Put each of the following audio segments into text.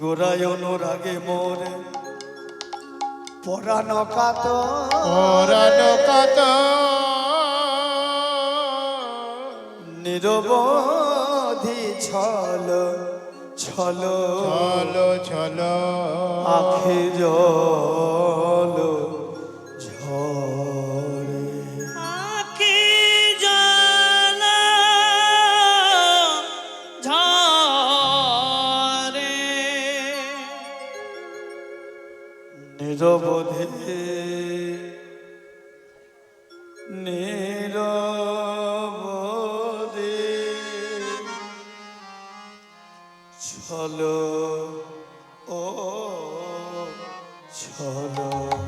গোরায় অনুরাগে মোরে। পরাণ কাত পরাণ কাত নিরবধি ছল ছল। ছল ছলো। আখি ਸਦਾ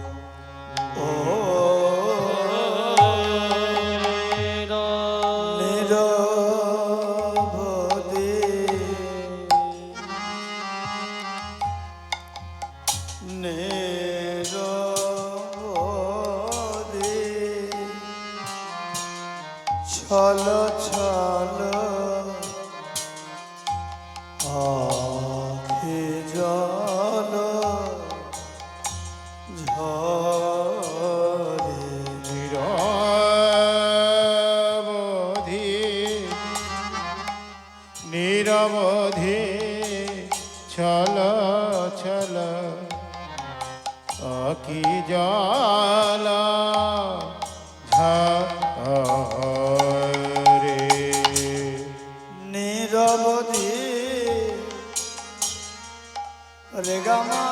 কি জালা রে নিরবধি রেগামা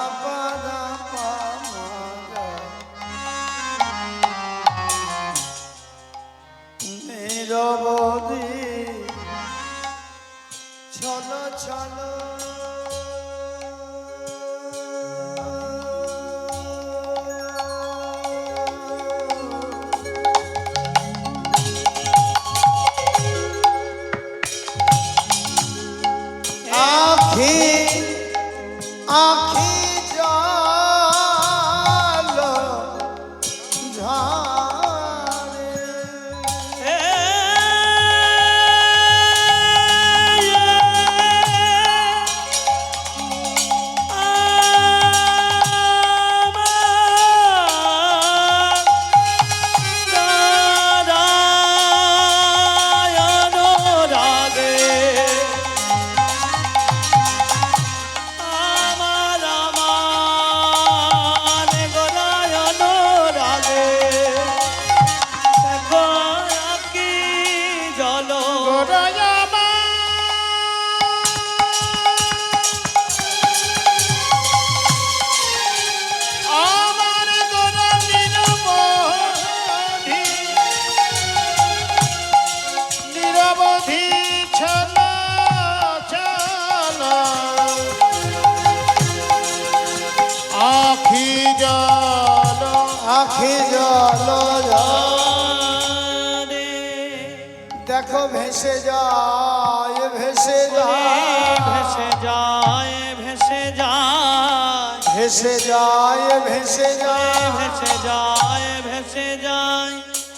ভেসে যায় ভেসে যায়। ভেসে যায় ভেসে যায়। ভেসে যায় ভেসে যায়। ভেসে যায় ভেসে যায়।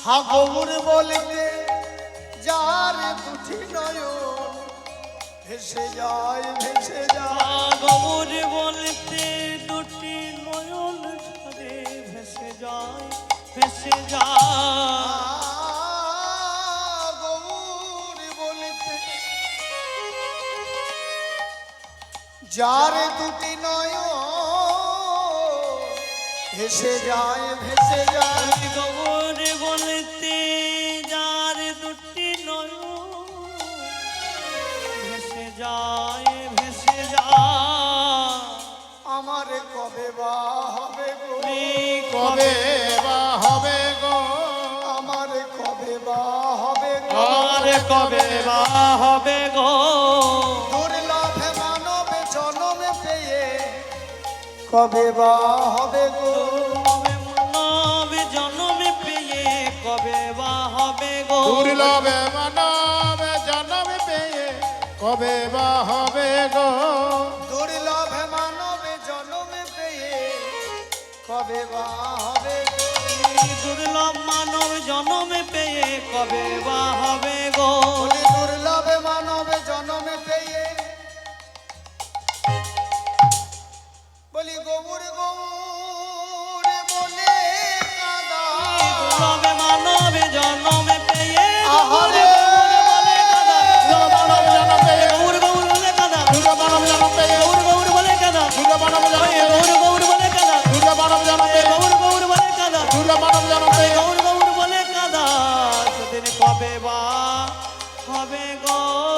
হাগমুর বলতে যার দুটি নয়ন ভেসে যায় ভেসে যায়। গমুর বলতে দুটি নয়ন ভেসে যায় ভেসে যায়। যার দুটি নয় ভেসে যায় ভেসে যায়। বলতে যার দুটি নয়ন ভেসে যায় ভেসে যায়। আমার কবে বা হবে গো? কবে বা হবে গো? আমার কবে বা হবে গো? আর কবে বা হবে গো? কবে বা হবে গো? মানব জন্মে পেয়ে কবে বা হবে গো? দুর্লভে মানব জন্মে পেয়ে কবে বা হবে গো? দুর্লভে মানব জন্মে পেয়ে কবে বা হবে দুর্লভ মানব জন্মে পেয়ে কবে বা হবে গো? দুর্লভ মানব জন্মে পেয়ে কবে বা হবে গো?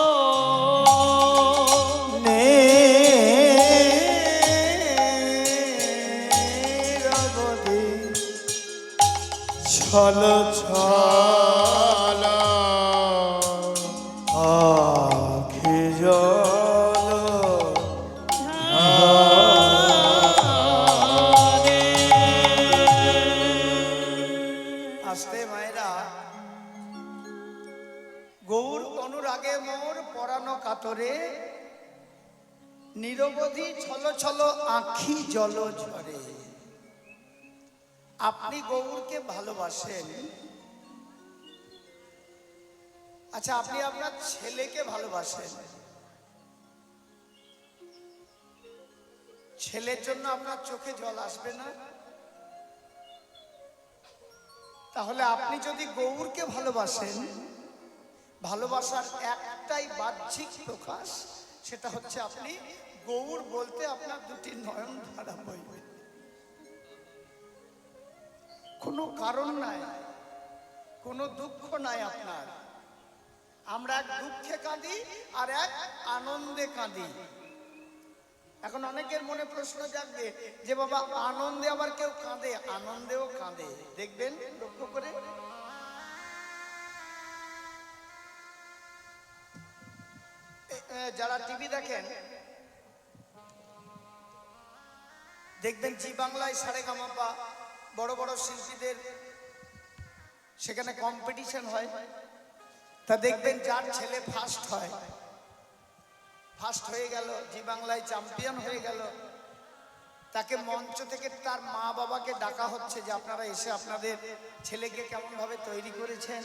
ভালোবাসেন। আচ্ছা আপনি আপনার ছেলেকে ভালোবাসেন। ছেলের জন্য আপনার চোখে জল আসবে না? তাহলে আপনি যদি গৌরকে ভালোবাসেন, ভালোবাসার একটাই বাহ্যিক প্রকাশ, সেটা হচ্ছে আপনি গৌর বলতে আপনার দুটি নয়ন ধারা বইবে কোনো কারণ নাই, কোনো দুঃখ নাই আপনার। আমরা এক দুঃখে কাঁদি আর এক আনন্দে কাঁদি। এখন অনেকের মনে প্রশ্ন জাগবে যে বাবা, আনন্দে আবার কেউ কাঁদে? আনন্দেও কাঁদে। দেখবেন, লক্ষ্য করে। যারা টিভি দেখেন, দেখবেন জি বাংলায় সারে গামাপা বড় বড় শিল্পীদের সেখানে কম্পিটিশন হয়। তা দেখবেন যার ছেলে ফার্স্ট হয়। ফার্স্ট হয়ে গেল, জি বাংলায় চ্যাম্পিয়ন হয়ে গেল। তাকে মঞ্চ থেকে তার মা বাবাকে ডাকা হচ্ছে যে আপনারা এসে আপনাদের ছেলেকে কেমন ভাবে তৈরি করেছেন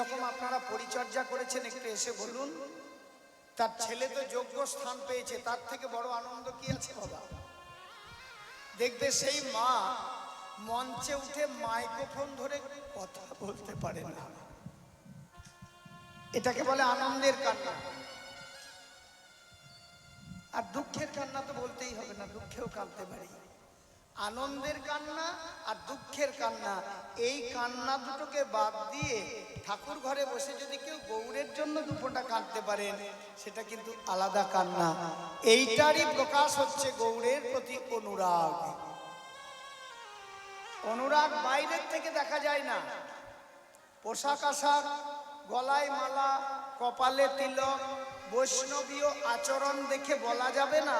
রকম আপনারা পরিচর্যা করেছেন একটু এসে বলুন। তার ছেলে তো যোগ্য স্থান পেয়েছে, তার থেকে বড় আনন্দ কি আছে বাবা? দেখবে সেই মা মঞ্চে উঠে মাইক্রোফোন ধরে কথা বলতে পারে না। এটাকে বলে আনন্দের কান্না। আর দুঃখের কান্না তো বলতেই হবে না, দুঃখেও কাঁদতে পারি। আনন্দের কান্না আর দুঃখের কান্না, এই কান্না দুটোকে বাদ দিয়ে ঠাকুর ঘরে বসে যদি কেউ গৌরের জন্য দুপোটা কাঁদতে পারেন সেটা কিন্তু আলাদা কান্না। এইটারই প্রকাশ হচ্ছে গৌরের প্রতি অনুরাগ। অনুরাগ বাইরের থেকে দেখা যায় না। পোশাক আশাক, গলায় মালা, কপালে তিলক, বৈষ্ণবীয় আচরণ দেখে বলা যাবে না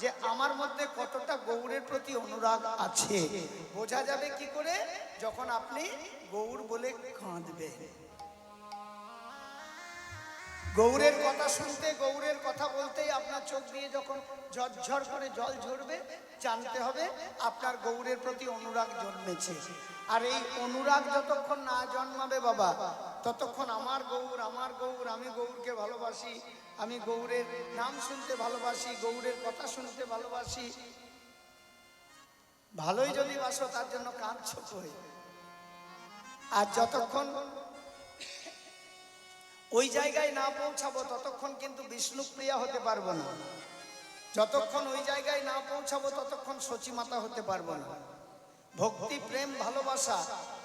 যে আমার মধ্যে কতটা গৌরের প্রতি অনুরাগ আছে। বোঝা যাবে কি করে? যখন আপনি গৌর বলে কাঁদবেন। গৌরের কথা শুনতে, গৌরের কথা বলতেই আপনার চোখ দিয়ে যখন ঝরঝর করে জল ঝরবে, জানতে হবে আপনার গৌরের প্রতি অনুরাগ জন্মেছে। আর এই অনুরাগ যতক্ষণ না জন্মাবে বাবা, ততক্ষণ আমার গৌর আমার গৌর, আমি গৌরকে ভালোবাসি, আমি গৌরের নাম শুনতে ভালোবাসি, গৌরের কথা শুনতে ভালোবাসি। ভালোই যদি বাসো, তার জন্য কাঁদছো কই? আর যতক্ষণ ওই জায়গায় না পৌঁছাবো ততক্ষণ কিন্তু বিষ্ণুপ্রিয়া হতে পারব না। যতক্ষণ ওই জায়গায় না পৌঁছাবো ততক্ষণ সচিমাতা হতে পারব না। ভক্তি, প্রেম, ভালোবাসা,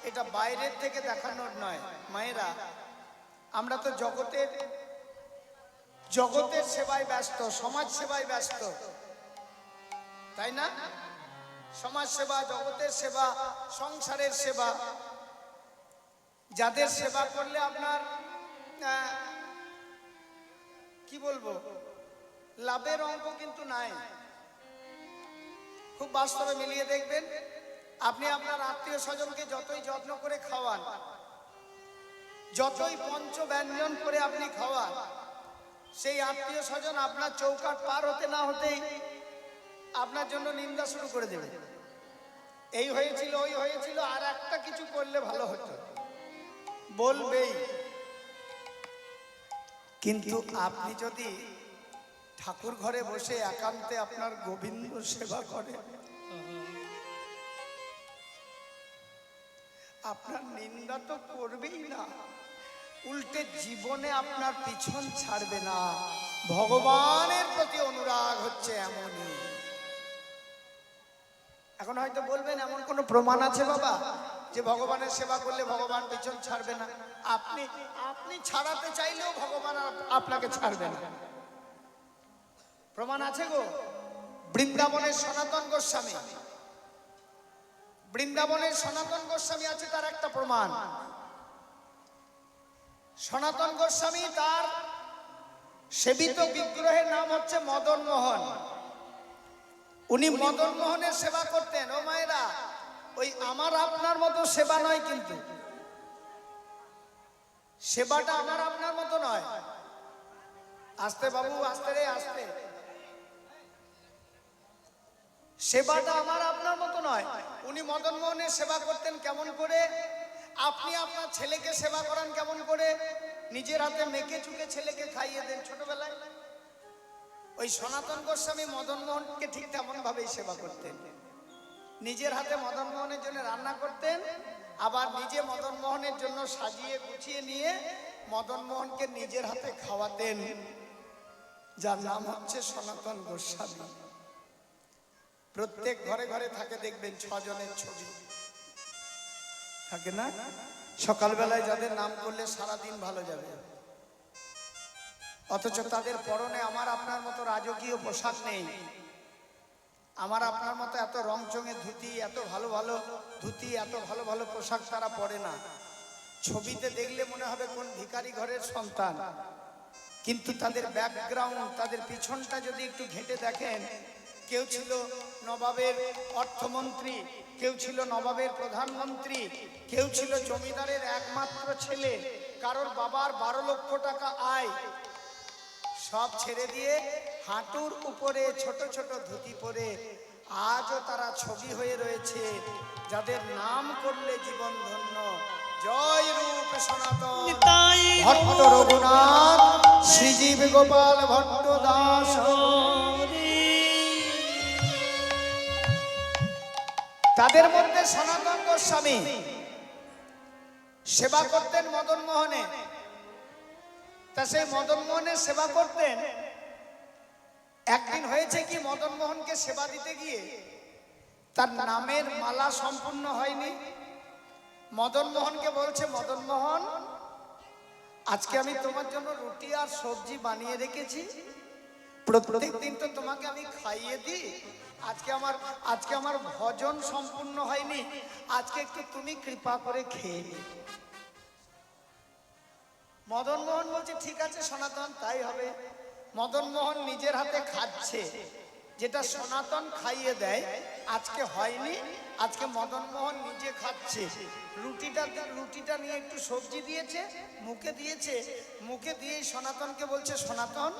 এটা বাইরের থেকে দেখানোর নয়। মায়েরা, আমরা তো জগতের জগতের সেবায় ব্যস্ত, সমাজ সেবায় ব্যস্ত। তাই না? সমাজ সেবা, জগতের সেবা, সংসারের সেবা। যাদের সেবা করলে আপনার কি বলব? লাভের অঙ্ক কিন্তু নাই। খুব বাস্তবে মিলিয়ে দেখবেন, আপনি আপনার আত্মীয় স্বজনকে যতই যত্ন করে খাওয়ান, যতই পঞ্চ ব্যঞ্জন করে আপনি খাওয়ান, সেই আত্মীয় স্বজন আপনার চৌকাট পার হতে না হতেই আপনার জন্য নিন্দা শুরু করে দেবে। এই হয়েছিল, ওই হয়েছিল, আর একটা কিছু করলে ভালো হতো। বলবেই। কিন্তু আপনি যদি ঠাকুর ঘরে বসে একান্তে আপনার গোবিন্দ সেবা করেন, আপনার নিন্দা তো করবেই না। উল্টে জীবনে আপনার পিছন ছাড়বে না। ভগবানের প্রতি অনুরাগ হচ্ছে এমনই। এখন হয়তো বলবেন, এমন কোনো প্রমাণ আছে বাবা? যে ভগবানের সেবা করলে ভগবান পিছন ছাড়বে না। আপনি আপনি ছাড়াতে চাইলেও ভগবান আপনাকে ছাড়বে না। প্রমাণ আছে গো? বৃন্দাবনের সনাতন গোস্বামী। বৃন্দাবনের সনাতন গোস্বামী আছে তার একটা প্রমাণ। সনাতন গোস্বামী তার সেবিত বিগ্রহের নাম হচ্ছে মদন মোহন উনি মদন মোহনের সেবা করতেন। ও মায়েরা ওই আমার আপনার মতো সেবা নয় কিন্তু। সেবাটা আমার আপনার মতো নয়। আস্তে বাবু, আস্তে রে, আস্তে। সেবাটা আমার আপনার মতো নয়। উনি মদন মোহনের সেবা করতেন কেমন করে? আপনি আপনার ছেলেকে সেবা করান কেমন করে? নিজের হাতে মেখে চুকে ছেলেকে খাইয়ে দেন ছোটবেলায়। ওই সনাতন গোস্বামী মদন মোহনকে ঠিক তেমন ভাবেই সেবা করতেন। নিজের হাতে মদন মোহনের জন্য রান্না করতেন, আবার নিজে মদন মোহনের জন্য সাজিয়ে গুছিয়ে নিয়ে মদন মোহনকে নিজের হাতে খাওয়াতেন, যার নাম হচ্ছে সনাতন গোস্বামী। প্রত্যেক ঘরে ঘরে থাকে, দেখবেন ছজনের ছবি। থাকে না? সকালবেলায় যাদের নাম করলে সারাদিন ভালো যাবে। অথচ তাদের পরনে আমার আপনার মতো রাজকীয় পোশাক নেই। আমার আপনার মতো এত রংচঙে ধুতি, এত ভালো ভালো ধুতি, এত ভালো ভালো পোশাক তারা পরে না। ছবিতে দেখলে মনে হবে কোন ভিখারি ঘরের সন্তান। কিন্তু তাদের ব্যাকগ্রাউন্ড তাদের পিছনটা যদি একটু ঘেঁটে দেখেন, কেউ ছিল নবাবের অর্থমন্ত্রী, কেউ ছিল নবাবের প্রধানমন্ত্রী, কেউ ছিল জমিদারের একমাত্র ছেলে, কারোর বাবার বারো লক্ষ টাকা আয় সব ছেড়ে দিয়ে হাঁটুর উপরে ছোট ছোট ধুতি পরে আজও তারা ছবি হয়ে রয়েছে যাদের নাম করলে জীবন ধন্য। জয় রূপ সনাতন। ভট্ট রঘুনাথ শ্রীজীব গোপাল ভট্ট দাস। তাদের মধ্যে সনাতন গোস্বামী। সেবা করতেন মদন মোহনে তা সেই মদন মোহনের সেবা করতেন। একদিন হয়েছে কি, মদন মোহনকে সেবা দিতে গিয়ে তার নামের মালা সম্পূর্ণ হয়নি। মদন মোহনকে বলছে, মদন মোহন, আজকে আমি তোমার জন্য রুটি আর সবজি বানিয়ে রেখেছি। প্রত্যেক দিন তো তোমাকে আমি খাইয়ে দিই। আজকে আমার আজকে আমার ভজন সম্পূর্ণ হয়নি। আজকে একটু তুমি কৃপা করে খেয়ে নি মদন মোহন বলছে, ঠিক আছে সনাতন, তাই হবে। মদন মোহন নিজের হাতে খাচ্ছে। যেটা সনাতন খাইয়ে দেয়, আজকে হয়নি, আজকে মদন মোহন নিজে খাচ্ছে। রুটিটা রুটিটা নিয়ে একটু সবজি দিয়েছে, মুখে দিয়েছে। মুখে দিয়ে সনাতনকে বলছে, সনাতন,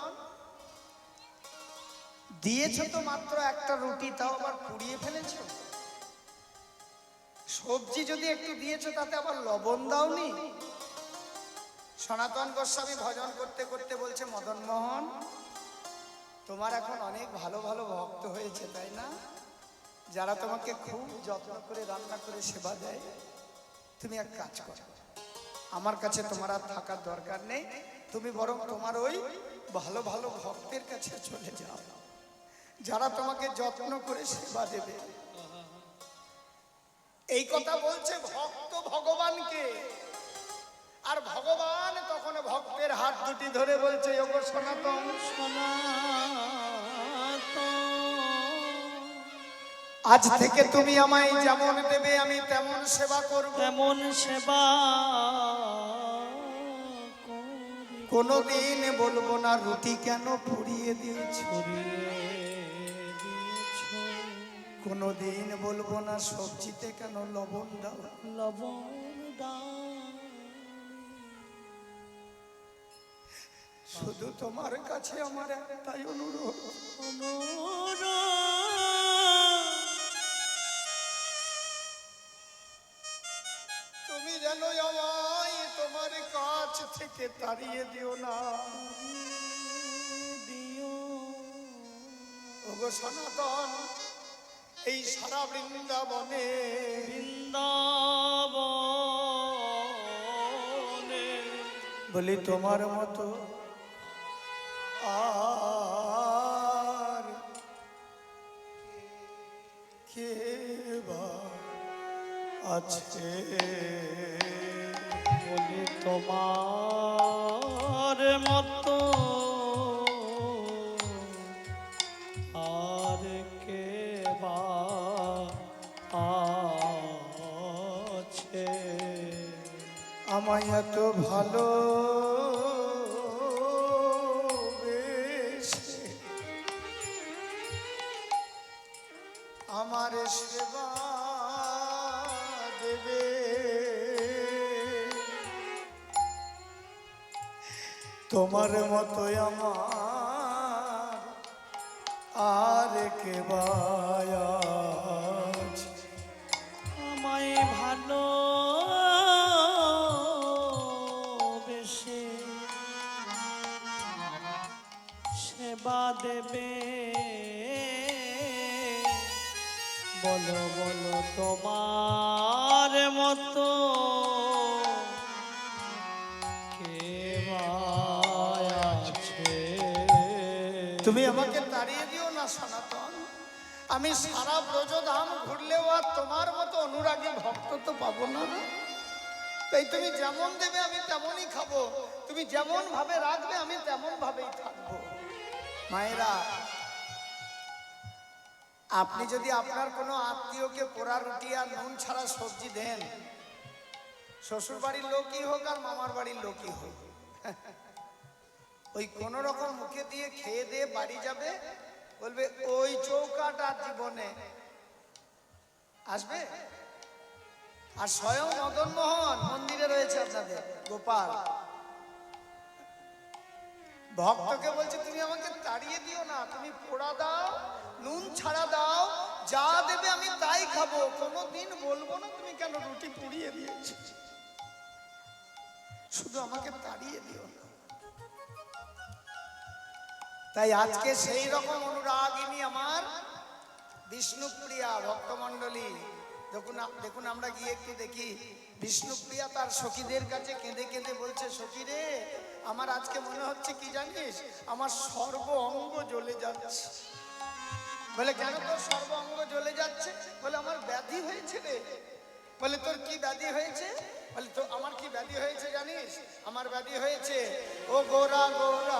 দিয়েছ তো মাত্র একটা রুটি, তাও আবার পুড়িয়ে ফেলেছো? সবজি যদি একটু দিয়েছ, তাতে আবার লবণ দাওনি? সনাতন গোস্বামী ভজন করতে করতে বলছে, মদন মোহন, তোমার এখন অনেক ভালো ভালো ভক্ত হয়েছে, তাই না? যারা তোমাকে খুব যত্ন করে, রান্না করে সেবা দেয়, তুমি এক কাজ করো। আমার কাছে তোমার আর থাকার দরকার নেই। তুমি বরং তোমার ওই ভালো ভালো ভক্তের কাছে চলে যাও। যারা তোমাকে যত্ন করে সেবা দেবে। এই কথা বলছে ভক্ত ভগবানকে। আর ভগবান তখন ভক্তের হাত দুটি ধরে বলছে ওগো সনাতন আজ থেকে তুমি আমায় যেমন দেবে আমি তেমন সেবা করব। তেমন সেবা। কোনোদিন বলব না রুটি কেন পুড়িয়ে দিয়েছ। কোনোদিন বলব না সবজিতে কেন লবণ দাও? লবণ শুধু তোমার কাছে আমার একটাই অনুরোধ। তুমি যেন আমায় তোমার কাছ থেকে তাড়িয়ে দিও না। দিও সনাতন এই সারা বৃন্দাবনে বৃন্দাবনে বলি তোমার মতো কে বা আছে। বলি তোমার মতো আর কে বা আছে? আমায় এত ভালো তোমার মতো আমার। আর কে আছে তুমি আমাকে তাড়িয়ে দিও না, সনাতন। আমি সারা ব্রজধাম ঘুরলেও আর তোমার মতো অনুরাগী ভক্ত তো পাবো না তাই তুমি যেমন দেবে আমি তেমনই খাব। তুমি যেমন ভাবে রাখবে আমি তেমন ভাবেই থাকব। মায়েরা, আপনি যদি আপনার কোনো আত্মীয়কে পোড়া রুটি আর নুন ছাড়া সবজি দেন শ্বশুর বাড়ির লোকই হোক আর মামার বাড়ির লোকই হোক। ওই কোন রকম মুখে দিয়ে খেয়ে দিয়ে বাড়ি যাবে? বলবে, ওই চৌকাট জীবনে। আসবে? আর স্বয়ং মদন মোহন মন্দিরে রয়েছে আপনাদের, গোপাল। ভক্তকে বলছে, তুমি আমাকে তাড়িয়ে দিও না, তুমি পোড়া দাও, নুন ছাড়া দাও, যা দেবে আমি তাই খাব। কোনোদিন বলব না তুমি কেন রুটি পুড়িয়ে দিয়েছ? শুধু আমাকে তাড়িয়ে দিও না। তাই আজকে সেই রকম অনুরাগিনী আমার বিষ্ণুপ্রিয়া ভক্তমণ্ডলী। দেখুন দেখুন আমরা গিয়ে একটু দেখি। বিষ্ণুপ্রিয়া তার সখীদের কাছে কেঁদে কেঁদে বলছে সখী রে আমার আজকে মনে হচ্ছে কি জানিস? আমার সর্ব অঙ্গ জ্বলে যাচ্ছে। বলে, কেন তোর সর্ব অঙ্গ জ্বলে যাচ্ছে? বলে, আমার ব্যাধি হয়েছে রে। বলে, তোর কি ব্যাধি হয়েছে? বলে, তো, আমার কি ব্যাধি হয়েছে জানিস? আমার ব্যাধি হয়েছে। ও গোরা গোরা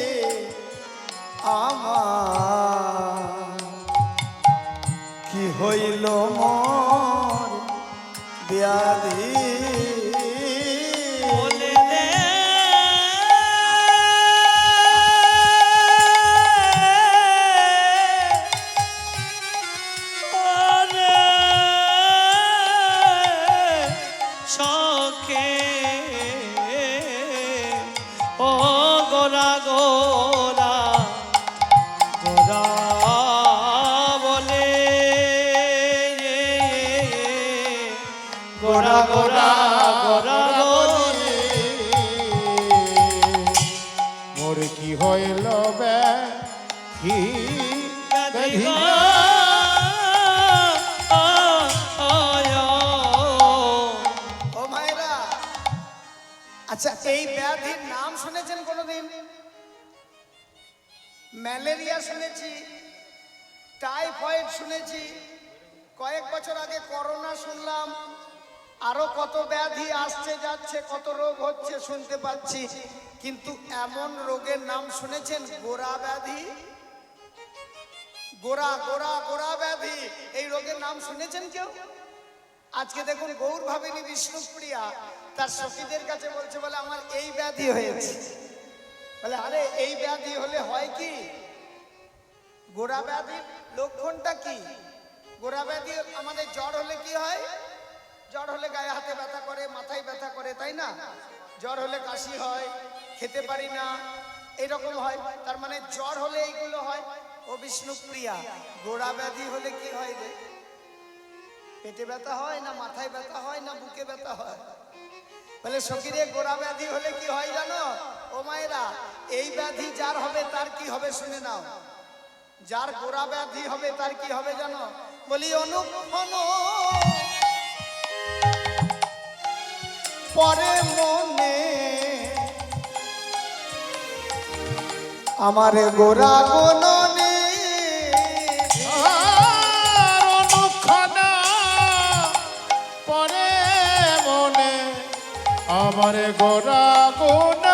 হইল। মোর গোরা গোরা মোর কি হইল আচ্ছা এই ব্যাধির নাম শুনেছেন কোনোদিন? ম্যালেরিয়া শুনেছি টাইফয়েড শুনেছি কয়েক বছর আগে করোনা শুনলাম। আরও কত ব্যাধি আসছে, যাচ্ছে, কত রোগ হচ্ছে শুনতে পাচ্ছি। কিন্তু এমন রোগের নাম শুনেছেন? গোড়া ব্যাধি? গোড়া গোড়া গোড়া ব্যাধি। এই রোগের নাম শুনেছেন কেউ? আজকে দেখুন, গৌর ভাবিনী বিষ্ণুপ্রিয়া তার সখীদের কাছে বলছে, বলে, আমার এই ব্যাধি হয়েছে। বলে, আরে, এই ব্যাধি হলে হয় কি? গোড়া ব্যাধির লক্ষণটা কি? গোড়া ব্যাধি আমাদের জ্বর হলে কি হয়? জ্বর হলে গায়ে হাতে ব্যথা করে, মাথায় ব্যথা করে, তাই না? জ্বর হলে কাশি হয়, খেতে পারি না, এরকম হয়। তার মানে জ্বর হলে এইগুলো হয়। ও বিষ্ণুপ্রিয়া গোড়া ব্যাধি হলে কি হয় রে? পেটে ব্যথা হয় না মাথায় ব্যথা হয় না বুকে ব্যথা হয়? বলে সকিরে গোড়া ব্যাধি হলে কি হয় জানো? ও মায়েরা, এই ব্যাধি যার হবে তার কি হবে শুনে নাও। যার গোড়া ব্যাধি হবে তার কি হবে জানো? বলি অনুক্ষণ পরে মনে। আমার গোরা গননে পরে মনে। আমার গোরা গুণানি।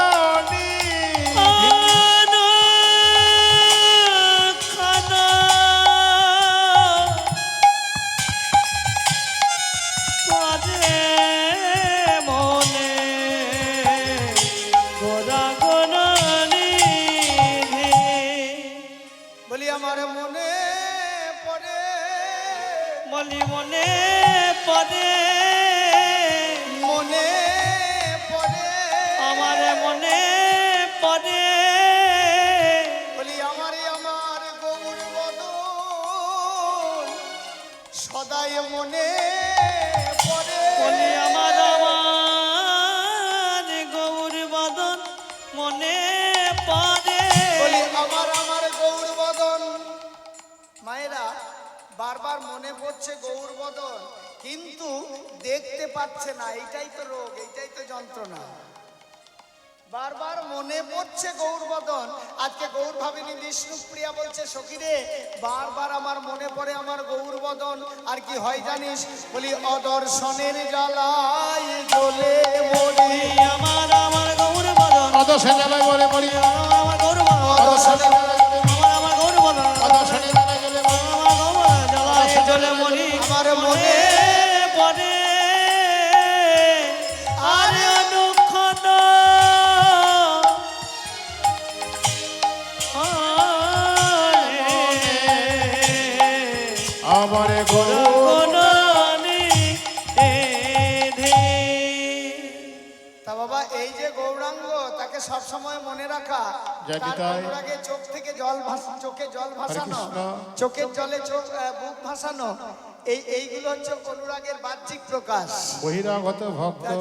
কি হয় জানিস? বলি অদর্শনের জ্বালায় জ্বলে মরি। আমার আমার গৌর অদশে জ্বালায় রাখা। তার চোখ থেকে জল ভাস- চোখে জল ভাসানো। চোখের জলে চোখ বুক ভাসানো। এই এইগুলো হচ্ছে অনুরাগের বাহ্যিক প্রকাশ। বহিরাগত ভক্ত।